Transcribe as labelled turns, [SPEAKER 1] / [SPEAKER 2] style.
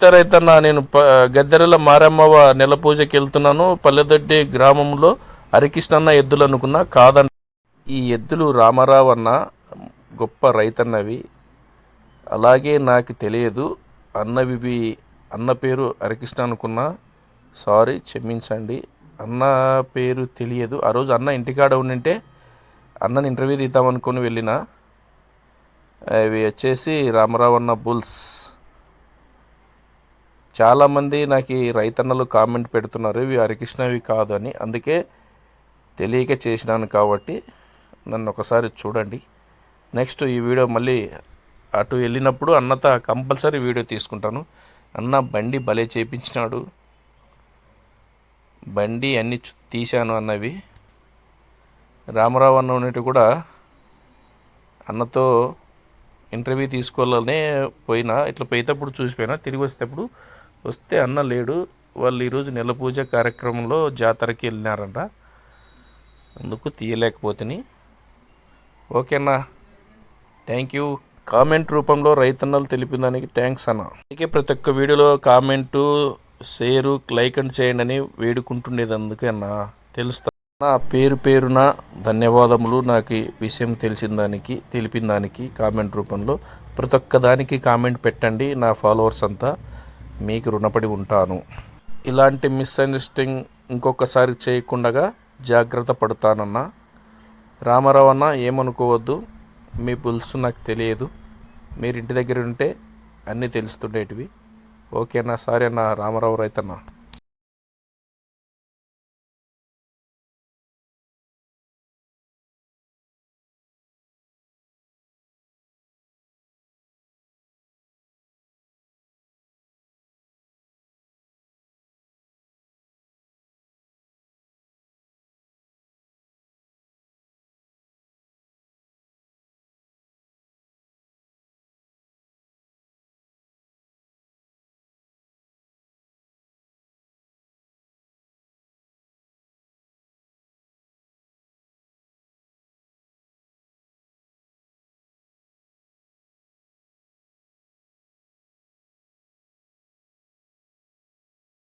[SPEAKER 1] నమస్తే రైతన్న నేను ప గద్దెరల మారమ్మవ నెల పూజకి వెళ్తున్నాను పల్లెదొడ్డి గ్రామంలో హరికృష్ణన్న ఎద్దులు అనుకున్నా కాదన్న ఈ ఎద్దులు రామారావు అన్న గొప్ప రైతన్నవి. అలాగే నాకు తెలియదు అన్నవి అన్న పేరు హరికృష్ణ అనుకున్నా సారీ క్షమించండి. అన్న పేరు తెలియదు. ఆ రోజు అన్న ఇంటికాడ ఉండింటే అన్నని ఇంటర్వ్యూ తీద్దామనుకొని వెళ్ళిన. అవి వచ్చేసి రామారావు అన్న బుల్స్. చాలామంది నాకు ఈ రైతన్నలు కామెంట్ పెడుతున్నారు ఇవి హరికృష్ణవి కాదు అని. అందుకే తెలియక చేసినాను కాబట్టి నన్ను ఒకసారి చూడండి. నెక్స్ట్ ఈ వీడియో మళ్ళీ అటు వెళ్ళినప్పుడు అన్నతో కంపల్సరీ వీడియో తీసుకుంటాను. అన్న బండి భలే చేపించినాడు. బండి అన్ని తీశాను అన్నవి. రామారావు అన్న ఉన్నట్టు కూడా అన్నతో ఇంటర్వ్యూ తీసుకోవాలనే పోయినా ఇట్లా పోయేటప్పుడు చూసిపోయినా తిరిగి వచ్చేటప్పుడు వస్తే అన్న లేడు. వాళ్ళు ఈరోజు నెల పూజ కార్యక్రమంలో జాతరకి వెళ్ళినారంట. అందుకు తీయలేకపోతుని. ఓకేనా థ్యాంక్ యూ. కామెంట్ రూపంలో రైతన్నలు తెలిపిన దానికి థ్యాంక్స్ అన్న. అందుకే ప్రతి ఒక్క వీడియోలో కామెంటు షేరు లైక్ అండ్ చేయండి అని వేడుకుంటుండేది అందుకే అన్న. తెలుస్తా నా పేరు పేరున ధన్యవాదములు. నాకు విషయం తెలిసిన దానికి తెలిపిన దానికి కామెంట్ రూపంలో. ప్రతి ఒక్క దానికి కామెంట్ పెట్టండి నా ఫాలోవర్స్ అంతా. మీకు రుణపడి ఉంటాను. ఇలాంటి మిస్అండర్స్టాండింగ్ ఇంకొకసారి చేయకుండా జాగ్రత్త పడతానన్నా. రామారావు అన్న ఏమనుకోవద్దు మీ పులుసు నాకు తెలియదు. మీరు ఇంటి దగ్గర ఉంటే అన్నీ తెలుస్తుండేటివి. ఓకేనా? సారీ అన్న రామారావు రైతన్న.